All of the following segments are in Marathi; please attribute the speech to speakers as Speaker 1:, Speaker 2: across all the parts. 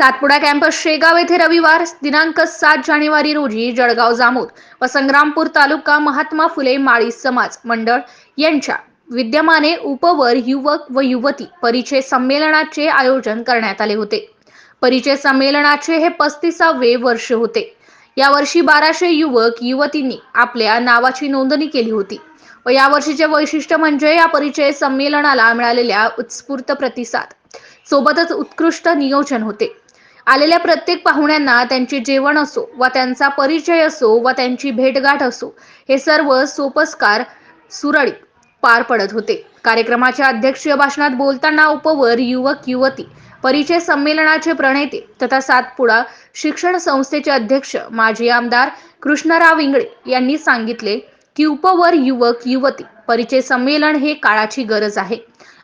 Speaker 1: सातपुडा कॅम्पस शेगाव येथे रविवार दिनांक सात जानेवारी रोजी जळगाव जामोद व संग्रामपूर तालुका महात्मा फुले माळी समाज मंडळ यांच्या विद्यमाने उपवर युवक व युवती परिचय संमेलनाचे आयोजन करण्यात आले होते. परिचय संमेलनाचे हे पस्तीसावे वर्ष होते. यावर्षी बाराशे युवक युवतींनी आपल्या नावाची नोंदणी केली होती व यावर्षीचे वैशिष्ट्य म्हणजे या परिचय संमेलनाला मिळालेल्या उत्स्फूर्त प्रतिसाद. सोबतच उत्कृष्ट नियोजन होते. आलेल्या प्रत्येक पाहुण्यांना त्यांचे जेवण असो व त्यांचा परिचय असो व त्यांची भेटगाठ असो हे सर्व सोपस्कार सुरळीत पार पडत होते. कार्यक्रमाच्या अध्यक्षीय भाषणात बोलताना उपवर युवक युवती परिचय संमेलनाचे प्रणेते तथा सातपुडा शिक्षण संस्थेचे अध्यक्ष माजी आमदार कृष्णराव इंगळे यांनी सांगितले की उपवर युवक युवती परिचय संमेलन हे काळाची गरज आहे.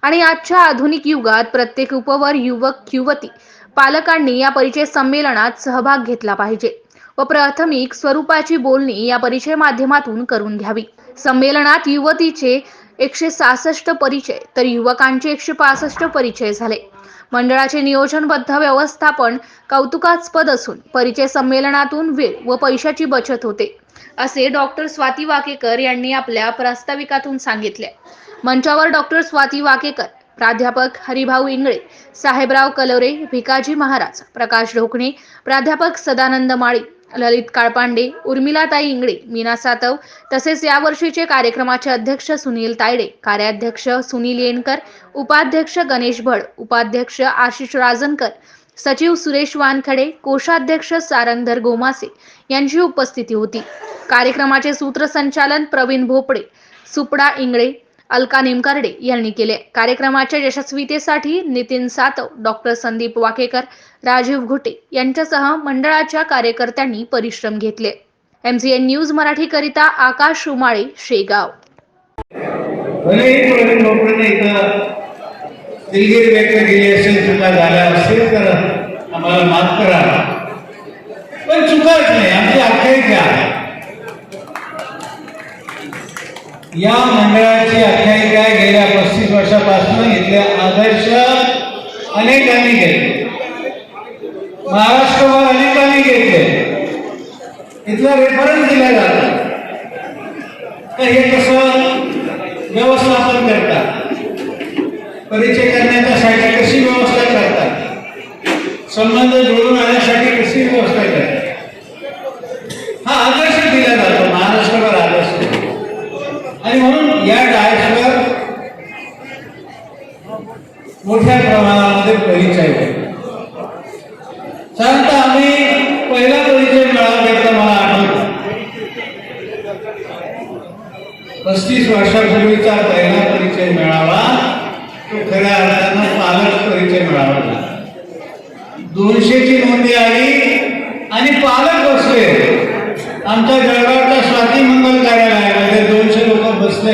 Speaker 1: आणि आजच्या आधुनिक युगात प्रत्येक उपवर युवक युवती पालकांनी या परिचय संमेलनात सहभाग घेतला पाहिजे व प्राथमिक स्वरूपाची बोलणी या परिचय माध्यमातून करून घ्यावी. संमेलनात युवतीचे एकशे सहासष्ट परिचय तर युवकांचे एकशे पासष्ट परिचय झाले. मंडळाचे नियोजनबद्ध व्यवस्थापन कौतुकास्पद असून परिचय संमेलनातून वेळ व पैशाची बचत होते असे डॉक्टर स्वाती वाकेकर यांनी आपल्या प्रास्ताविकातून सांगितले. मंचावर डॉक्टर स्वाती वाकेकर प्राध्यापक हरिभाऊ इंगळे साहेबराव कलोरे भिकाजी महाराज प्रकाश ढोकणे प्राध्यापक सदानंद माळी ललित काळपांडे उर्मिलाताई इंगळे मीना सातव तसेच यावर्षीचे कार्यक्रमाचे अध्यक्ष सुनील तायडे कार्याध्यक्ष सुनील येनकर उपाध्यक्ष गणेश भड उपाध्यक्ष आशिष राजनकर सचिव सुरेश वानखडे कोषाध्यक्ष सारंगधर गोमासे यांची उपस्थिती होती. कार्यक्रमाचे सूत्रसंचालन प्रवीण भोपडे सुपडा इंगळे अलका निमकर्डे यांनी केले. कार्यक्रमाच्या यशस्वीतेसाठी नितीन सातव डॉक्टर संदीप वाकेकर राजीव घुटे यांच्यासह मंडळाच्या कार्यकर्त्यांनी परिश्रम घेतले. एमसीएन न्यूज मराठी करिता आकाश उमाळे शेगाव.
Speaker 2: दिलगिरी व्यक्त केली असेल चुका झाल्या असेल तर आम्हाला माफ करा. पण चुकाच नाही आमची आख्यायिका या मंडळाची आख्यायिका गेल्या पस्तीस वर्षापासून इथले आदर्श अनेकांनी घेतले. महाराष्ट्रभर अनेकांनी घेतले. इथला रेफरन्स दिला जातो. तर हे कसं व्यवस्थापन करतात? परिचय करण्याच्यासाठी कशी व्यवस्था करतात? संबंध जोडून आणण्यासाठी कशी व्यवस्था करतात हा आदर्श दिला जातो महाराष्ट्रभर आदर्श आणि म्हणून या डायसवर मोठ्या प्रमाणामध्ये परिचय होतो साधारणतः आम्ही पहिला परिचय मेळावा घेतला मला आठवतो पस्तीस वर्षापूर्वीचा पहिला परिचय मिळावा. तो खऱ्या अर्थानं पालक परिचय मिळावा. दोनशेची नोंदी आली आणि पालक बसले. आमच्या जळगावच्या स्वाती मंगल कार्यालयामध्ये दोनशे लोक बसले.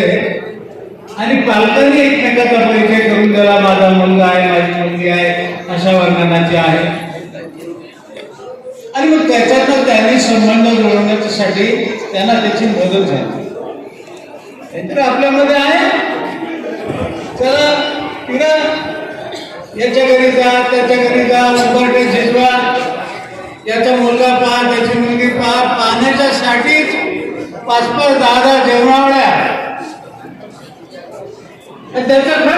Speaker 2: आणि पालकांनी एकमेकाचा परिचय करून दिला. माझा मुलगा आहे माझी मुलगी आहे अशा वर्णनाची आहे. आणि मग त्याच्यातनं त्यांनी संबंध जोडण्यासाठी त्यांना त्याची मदत झाली. यंत्र आपल्यामध्ये आहे. चला तिनं याच्या घरी जा त्याच्या घरी जा उंबरटे शिजवा याचा मुलगा पहा त्याची मुलगी पहा. पाहण्याच्यासाठीच पाच पाच दहा दहा जेवणावळ्या त्याचं